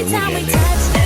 every 너무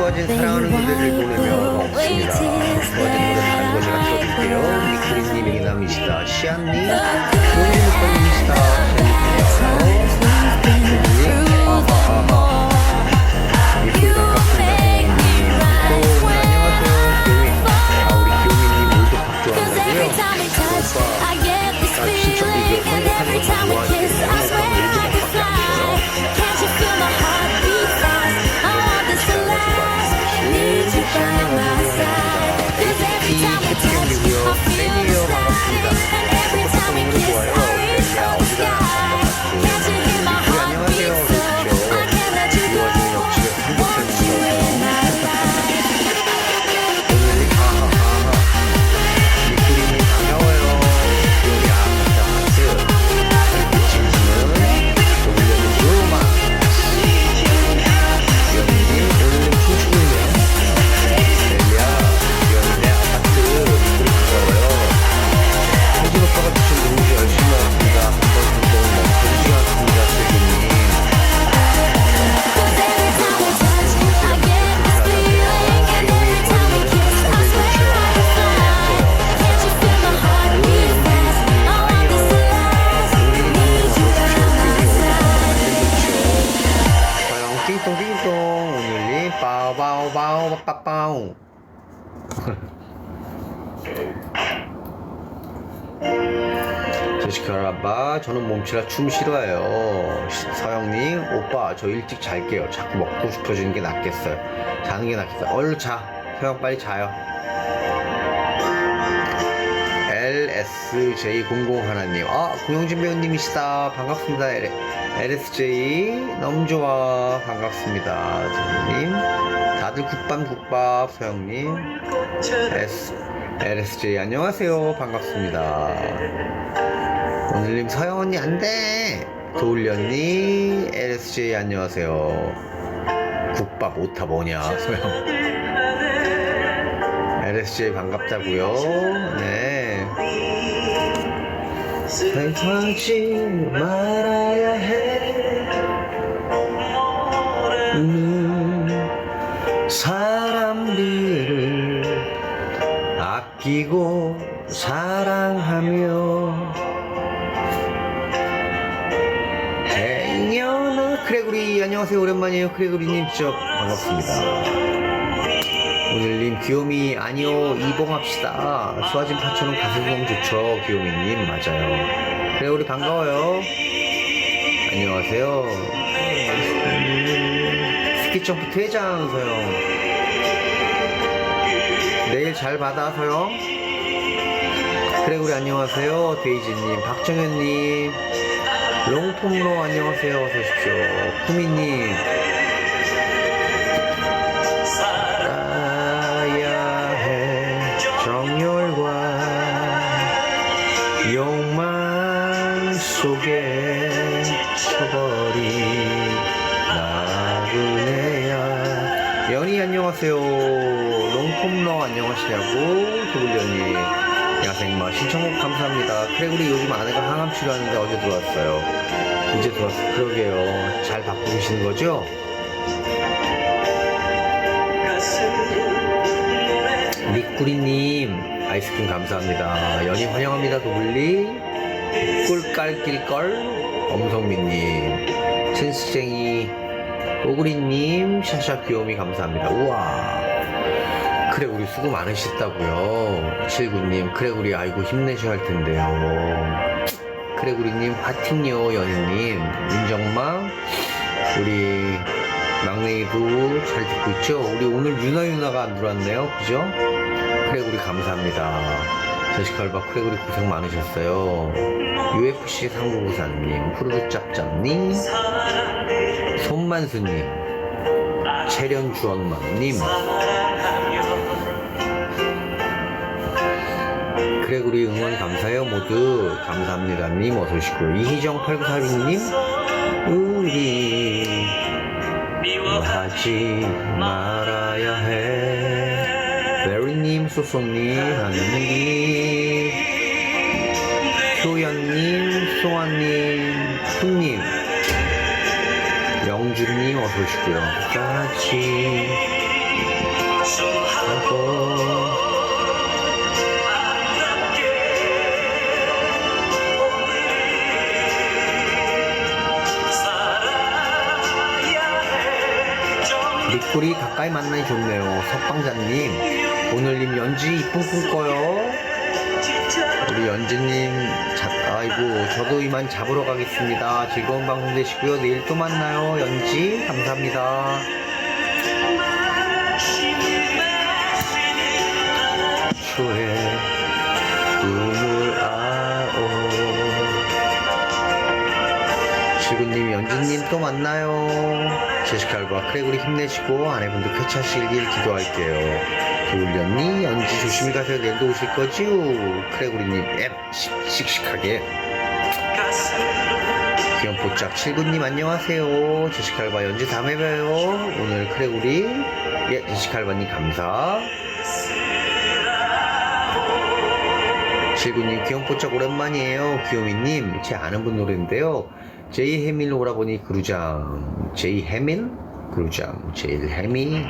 수아진 사랑하는 그대를 보내면 없습니다. 수아진 노래 다른 거 제가 틀어줄게요. 미크리님 이 남이시다. 시안님, 노래 못번님이시다. 시카라바 저는 몸치라 춤 싫어해요. 서영님 오빠 저 일찍 잘게요. 자꾸 먹고 싶어지는 게 낫겠어요. 자는 게 낫겠어요. 얼른 자. 서영 빨리 자요. LSJ00 하나님. 아 고영진 배우님이시다. 반갑습니다. LSJ 너무 좋아. 반갑습니다. 선생님 다들 국밥 국밥 서영님 S, LSJ 안녕하세요. 반갑습니다. 오늘님 서영 언니 안돼. 도울리 언니 LSJ 안녕하세요. 국밥 오타 뭐냐 서영. LSJ 반갑다고요? 네. 살하지 말아야 해 사람들을 아끼고 사랑하며 행여나 크레구리. 안녕하세요. 오랜만이에요. 크레구리님. 저 반갑습니다. 오늘님 귀요미 아니요. 이봉합시다. 수아진 파처럼 가슴송 좋죠. 귀요미님. 맞아요. 그래 우리 반가워요. 안녕하세요. 스키점프 퇴장 서영 내일 잘 받아 서영 그래 우리 안녕하세요 데이지님. 박정현님. 롱폼로 안녕하세요. 어서 오십시오. 쿠미님 안녕하세요 롱폼러 안녕하시냐고 도블연이 야생마 신청곡 감사합니다 크래구리 요즘 아내가 항암 치료하는데 어제 들어왔어요 이제 들어왔어 그러게요 잘 계시는 거죠? 미꾸리님 아이스크림 감사합니다. 연희 환영합니다. 도블리 꿀깔길걸 엄성민님 춘스쟁이 오구리님 샤샤 귀요미 감사합니다. 우와 그래 우리 수고 많으셨다고요. 칠구님 그래 우리 아이고 힘내셔야 할 텐데요. 그래 우리님 화팅요 연희님 민정망 우리 막내도 잘 듣고 있죠? 우리 오늘 유나 유나가 안 들어왔네요. 그죠? 그래 우리 감사합니다. 저시칼바 그래 우리 고생 많으셨어요. UFC 상고구사님, 푸르르 짭짭님, 손만수님, 채련 주원맘님, 그래 우리 응원 감사해요 모두. 감사합니다님 어서 오시고요 이희정 8942님 우리 하지 말아야 해. 베리님 소소님 하느님 효연님 소아님 훈님 영준님 어서 오시고요 같이 하고 리꼬리 가까이 만나니 좋네요. 석방자님, 오늘님 연지 이쁜 꿈 꿔요. 우리 연지님, 자, 아이고, 저도 이만 잡으러 가겠습니다. 즐거운 방송 되시고요. 내일 또 만나요. 연지, 감사합니다. 초에 꿈을 아오. 지구님, 연진님 또 만나요. 제시칼과 크래그리 힘내시고 아내분도 쾌차시길 기도할게요. 도울련니 연지 조심히 가세요. 내일도 오실 거지요? 크래그리님 앱 씩- 씩씩하게. 귀염뽀짝 칠구님 안녕하세요. 제시칼바 연지 다음에 봬요. 오늘 크래그리 예 제시칼바님 감사. 칠구님 귀염뽀짝 오랜만이에요. 귀요미님 제 아는 분 노래인데요. 제이 해밀 오라버니 그루장 제이 해밀 그루장 제일 해밀